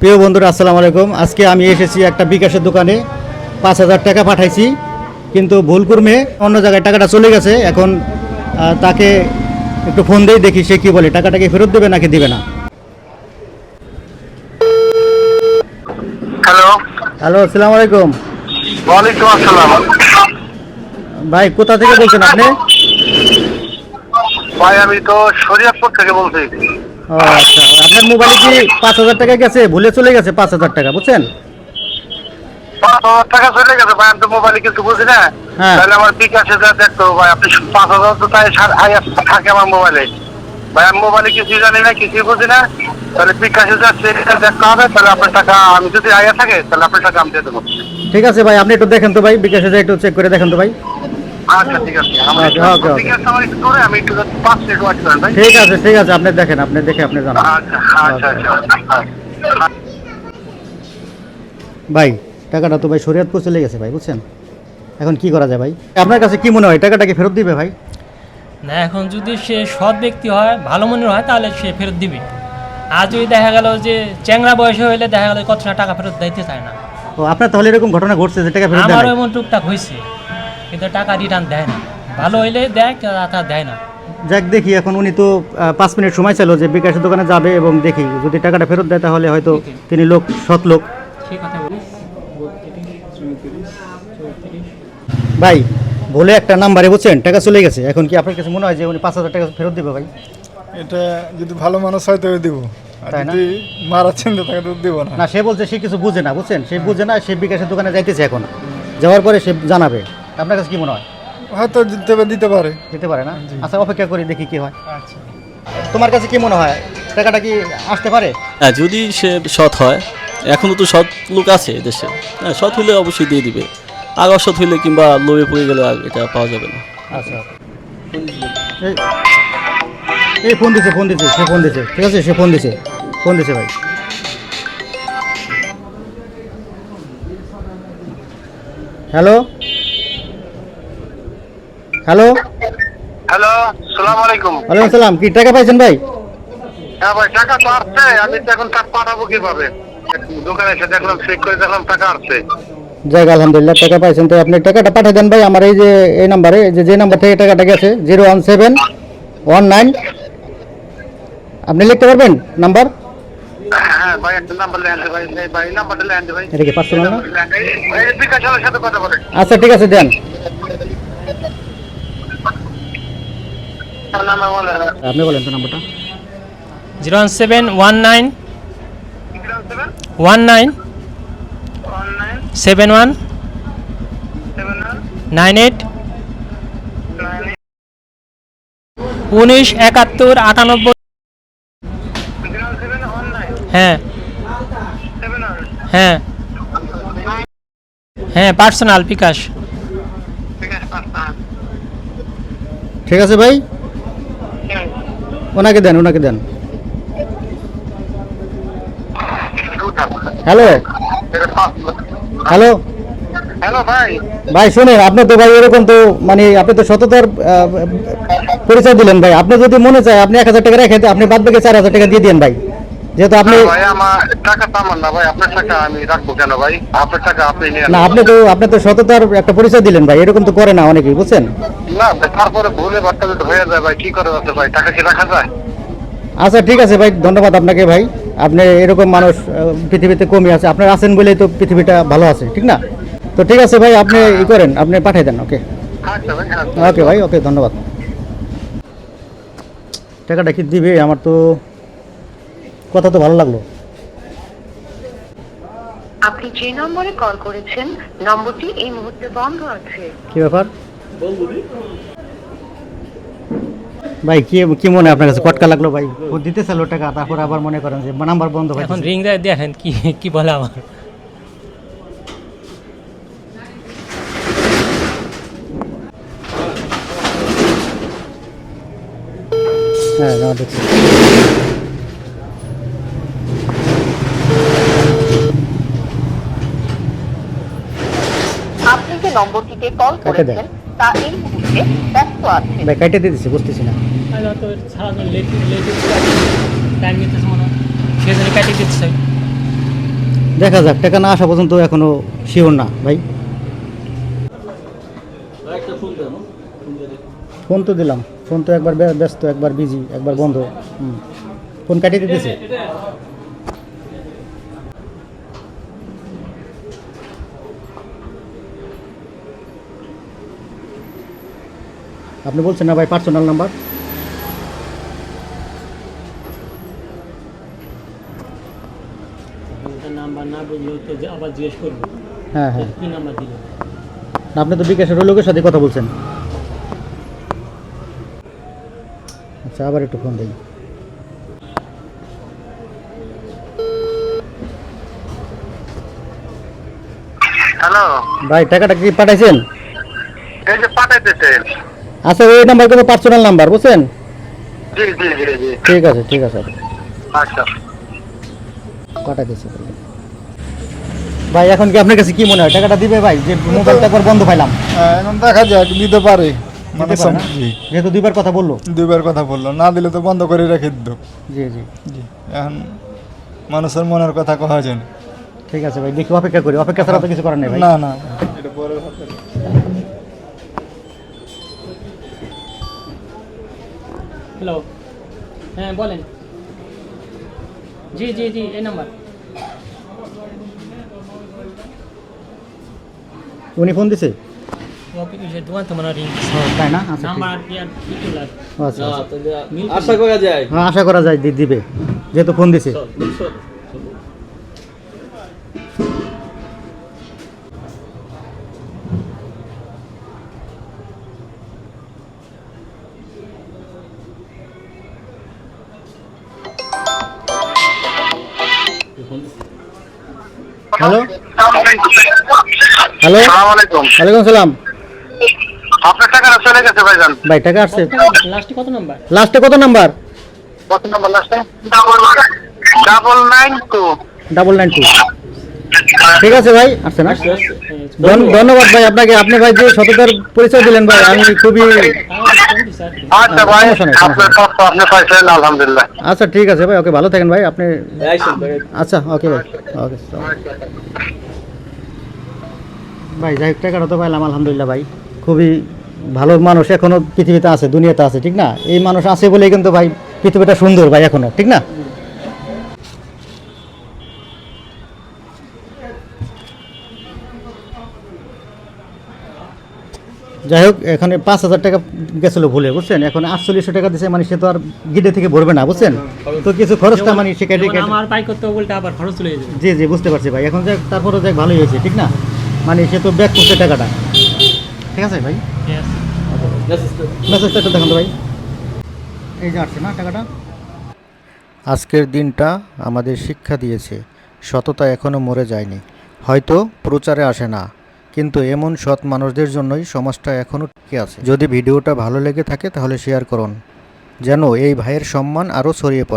প্রিয় বন্ধুরা আসসালামু আলাইকুম। আজকে আমি এসেছি একটা বিকাশের দোকানে। পাঁচ হাজার টাকা পাঠাইছি কিন্তু ভুল কর্মে অন্য জায়গায় টাকাটা চলে গেছে। এখন তাকে একটু ফোন দিয়ে দেখি সে কি বলে। টাকাটাকে ফেরত দেবে নাকি দেবে না? হ্যালো। হ্যালো আসসালামু আলাইকুম। ওয়ালাইকুম আসসালাম। ভাই কোথা থেকে বলছেন আপনি? ভাই আমি তো শরীয়তপুর থেকে বলছি। ও আচ্ছা আপনার মোবাইলে কি পাঁচ হাজার টাকা গেছে? ভুলে চলে গেছে পাঁচ হাজার টাকা বুঝছেন? পাঁচ হাজার টাকা চলে গেছে ভাই আমি তো মোবাইলে কিছু বুঝি না। হ্যাঁ। তাহলে আমার বিকাশে যা দেখতো ভাই আপনি পাঁচ হাজার তো তাই সার- আই আস- থাকে আমার মোবাইলে ভাই আমি মোবাইলে কিছুই জানি না কিছুই বুঝি না। তাহলে বিকাশে যা চেকটা দেখতে হবে তাহলে আপনার টাকা আমি যদি থাকে তাহলে আপনার টাকা আমি দিয়ে দেবো। ঠিক আছে ভাই আপনি একটু দেখেন তো ভাই বিকাশে যে একটু চেক করে দেখেন তো ভাই। আচ্ছা ঠিক আছে। আমার ওকে, ওকে, ওকে। বিকাশ আমার একটু দূরে আমি একটু পাঁচ মিনিট ওয়াচ করেন ভাই। ঠিক আছে ঠিক আছে আপনি দেখেন আপনি দেখে আপনি জানান। আচ্ছা আচ্ছা আচ্ছা ভাই টাকাটা তো ভাই শরীয়তপুর চলে গেছে ভাই বুঝছেন? এখন কি করা যায় ভাই? আপনার কাছে কি মনে হয় টাকাটা কি ফেরত দিবে ভাই? না এখন যদি সে সৎ ব্যক্তি হয় ভালো মনের হয় তাহলে সে ফেরত দিবে। আর যদি দেখা গেল যে চ্যাংরা বয়সে হইলে দেখা গেল কত টাকা ফেরত দিতে চায় না। ও আপনার তাহলে এরকম ঘটনা ঘটছে যে টাকা ফেরত দেয় আমারও এমন টুকটাক হয়েছে কিন্তু টাকা রিটার্ন দেয় না। ভালো হইলে দেয় তা দেয় না। যাক দেখি এখন উনি তো পাঁচ মিনিট সময় ছিল যে বিকাশের দোকানে যাবে এবং দেখি যদি টাকাটা ফেরত দেয় তাহলে হয়তো তিনি লোক সৎ লোক। সেই কথা বলিস ভাই বলে একটা নাম্বারে বুঝছেন? টাকা চলে গেছে। এখন কি আপনার কাছে মনে হয় যে উনি পাঁচ হাজার টাকা ফেরত দেবে ভাই? এটা যদি ভালো মানুষ হয় তবে দিব? যদি তো দিব না। না সে বলছে সে কিছু বুঝে না বুঝছেন? সে বুঝে না সে বিকাশের দোকানে যাইতেছে এখন। যাওয়ার পরে সে জানাবে। আপনার কাছে কি মনে হয়? হয়তো দিতে দিতে পারে। দিতে পারে না? আচ্ছা অপেক্ষা করি দেখি কি হয়। আচ্ছা। তোমার কাছে কি মনে হয় টাকাটা কি আসতে পারে? হ্যাঁ যদি সে সৎ হয় এখনও তো সৎ লোক আছে দেশে। হ্যাঁ সৎ হলে অবশ্যই দিয়ে দিবে। আর অসৎ হইলে কিংবা লোভে পড়ে গেলে আর এটা পাওয়া যাবে না। আচ্ছা। এই- এই ফোন দিছে ফোন দিছে সে ফোন দিছে। ঠিক আছে সে ফোন দিছে। ফোন দিছে ভাই। হ্যালো? হ্যালো? হ্যালো সালাম আলাইকুম। ওয়ালাইকুম আসসালাম কি টাকা পাইছেন ভাই? হ্যাঁ ভাই টাকা তো আসছে। আমি তো এখন টাকা পাঠাবো কীভাবে? দোকানে এসে দেখলাম চেক করে দেখলাম টাকা আসছে। যাক আলহামদুলিল্লাহ টাকা পাইছেন। তো আপনি টাকাটা পাঠিয়ে দেন ভাই। আমার এই যে এই নাম্বারে যে যে নাম্বার থেকে টাকাটা গেছে zero one seven one nine আপনি লিখতে পারবেন নাম্বার হ্যাঁ ভাই আছে নাম্বার লেন ভাই এই ভাই নাম্বারটা লেন ভাই এটা কি পার্সোনাল না এই বিকাশ চালের সাথে কথা বলেন আচ্ছা ঠিক আছে দেন নাম্বার বলেন আপনি বলেন তো নাম্বারটা। Zero one seven one nine one nine seven one nine eight উনিশ একাত্তর আটানব্বই। হ্যাঁ। হ্যাঁ। হ্যাঁ পার্সোনাল বিকাশ। ঠিক আছে ভাই? ওনাকে দেন ওনাকে দেন। হ্যালো? হ্যালো? হ্যালো ভাই ভাই শুনেন, আপনি তো ভাই এরকম তো মানে আপনি তো সততার পরিচয় দিলেন ভাই। আপনি যদি মনে চায়, আপনি এক হাজার টাকা রেখে আপনি বাদ বাকি চার হাজার টাকা দিয়ে দেন ভাই। যেহেতু আপনি ভাই আমার টাকা তো আমার না ভাই আপনার টাকা আমি রাখব কেন ভাই? আপনার টাকা আপনি নিয়ে না আপনি তো আপনি তো সততার একটা পরিচয় দিলেন ভাই এরকম তো করে না অনেকেই বুঝছেন? না তারপরে ভুলে বার্তা যদি হয়ে যায় ভাই কি করে যাচ্ছে ভাই? টাকা কি রাখা যায়? আচ্ছা ঠিক আছে ভাই ধন্যবাদ আপনাকে ভাই। আপনি এরকম মানুষ পৃথিবীতে কমই আছে। আপনার আছেন বলেই তো পৃথিবীটা ভালো আছে ঠিক না? তো ঠিক আছে ভাই আপনি ই করেন আপনি পাঠিয়ে দেন ওকে? আচ্ছা হ্যাঁ। ওকে ভাই ওকে ধন্যবাদ। টাকাটা কি দিবে? আমার তো কথা তো ভালো লাগল। আপনি যে নম্বরে কল করেছেন নম্বরটি এই মুহূর্তে বন্ধ আছে। কি ব্যাপার? ভাই কি কি মনে হয় আপনার কাছে? কটকা লাগল ভাই। ও দিতে চাইলো টাকা তারপর আবার মনে করেন যে নাম্বার বন্ধ ভাই এখন রিং দেয় দেখেন কি কি বলে আমার। হ্যাঁ না দেখছি। নম্বরটিতে কল করেছেন তা এই মুহূর্তে ব্যস্ত আছে ভাই কাইটে দিয়ে দিচ্ছি বুঝতেছি না। মনে হয়। দেখা যাক টাকা না আসা পর্যন্ত এখনও শিওর না ভাই। ফোন। ফোন তো দিলাম। ফোন তো একবার ব্যস্ত একবার বিজি একবার বন্ধ। হুম। ফোন কাটিয়ে দিতেছে আপনি বলছেন না ভাই পার্সোনাল নাম্বার নাম্বার না বুঝলে তো আবার জিজ্ঞেস করব। হ্যাঁ হ্যাঁ। কি নাম্বার দিল? আপনি তো বিকাশের ওই লোকের সাথে কথা বলছেন। আচ্ছা আবার একটু ফোন দিই। হ্যালো ভাই টাকাটা কি পাঠাইছেন? এই যে পাঠাইতেছে আচ্ছা এই নাম্বার কিন্তু পার্সোনাল নাম্বার বুঝছেন? জি জি জি জি। ঠিক আছে ঠিক আছে। আচ্ছা। পাঠাই দিচ্ছি ভাই এখন কি আপনার কাছে কি মনে হয়? টাকাটা দিবে ভাই? যে মোবাইলটা একবার বন্ধ পাইলাম। এখন দেখা যাক দিতে পারে। মানে পারে? যেহেতু দুইবার কথা বলল। দুইবার কথা বলল। না দিলে তো বন্ধ করে রেখে দিত। জি জি। জি। এখন মানুষের মনের কথা কহা যায় ঠিক আছে ভাই দেখি অপেক্ষা করি। অপেক্ষা ছাড়া তো কিছু করার নেই ভাই। না না এটা পরের হ্যালো হ্যাঁ বলেন। জি জি জি এই নাম্বার। উনি ফোন দিছে? আচ্ছা আচ্ছা আচ্ছা। আশা করা যায়। হ্যাঁ আশা করা যায় দি- দিবে। যেহেতু ফোন দিছে। হ্যালো হ্যালো আলাইকুম ওয়ালাইকুম সালাম আপনার চলে গেছে ভাইজান ভাই টাকা আসছে লাস্টে কত নাম্বার লাস্টে কত নাম্বার কত নম্বর লাস্টে double nine two double nine two ঠিক আছে ভাই আসছে না ধন্যবাদ ভাই আপনাকে আপনি ভাই যে সততার পরিচয় দিলেন ভাই আমি খুবই আচ্ছা ভাই আপনি পাইছেন আলহামদুলিল্লাহ আচ্ছা ঠিক আছে ভাই ওকে ভালো থাকেন ভাই আপনি আচ্ছা ওকে ভাই ভাই, যাই হোক, টাকাটা তো পাইলাম, আলহামদুলিল্লাহ ভাই। খুবই ভালো মানুষ এখনও পৃথিবীতে আছে, দুনিয়াতে আছে, ঠিক না? এই মানুষ আছে বলেই কিন্তু ভাই পৃথিবীটা সুন্দর ভাই এখনও, ঠিক না? যাই হোক এখানে পাঁচ হাজার টাকা গেছিল ভুলে বুঝছেন? এখন আটচল্লিশশো টাকা দিচ্ছে মানে সে তো আর গিডে থেকে ভরবে না বুঝছেন? তো কিছু খরচটা মানে সে কেটে আমার পাই করতে বলতে আবার খরচ চলে যাবে। জি জি বুঝতে পারছি ভাই। এখন যাক তারপরে যাক ভালোই হয়েছে ঠিক না? মানে সে তো ব্যাক করছে টাকাটা। ঠিক আছে ভাই? মেসেজটা মেসেজটা একটু দেখান তো ভাই। এই যে আসছে না টাকাটা? আজকের দিনটা আমাদের শিক্ষা দিয়েছে। সততা এখনও মরে যায়নি। হয়তো প্রচারে আসে না। কিন্তু এমন সৎ মানুষদের জন্যই সমাজটা এখনও টিকে আছে। যদি ভিডিওটা ভালো লেগে থাকে তাহলে শেয়ার করুন, যেন এই ভাইয়ের সম্মান আরও ছড়িয়ে পড়ে।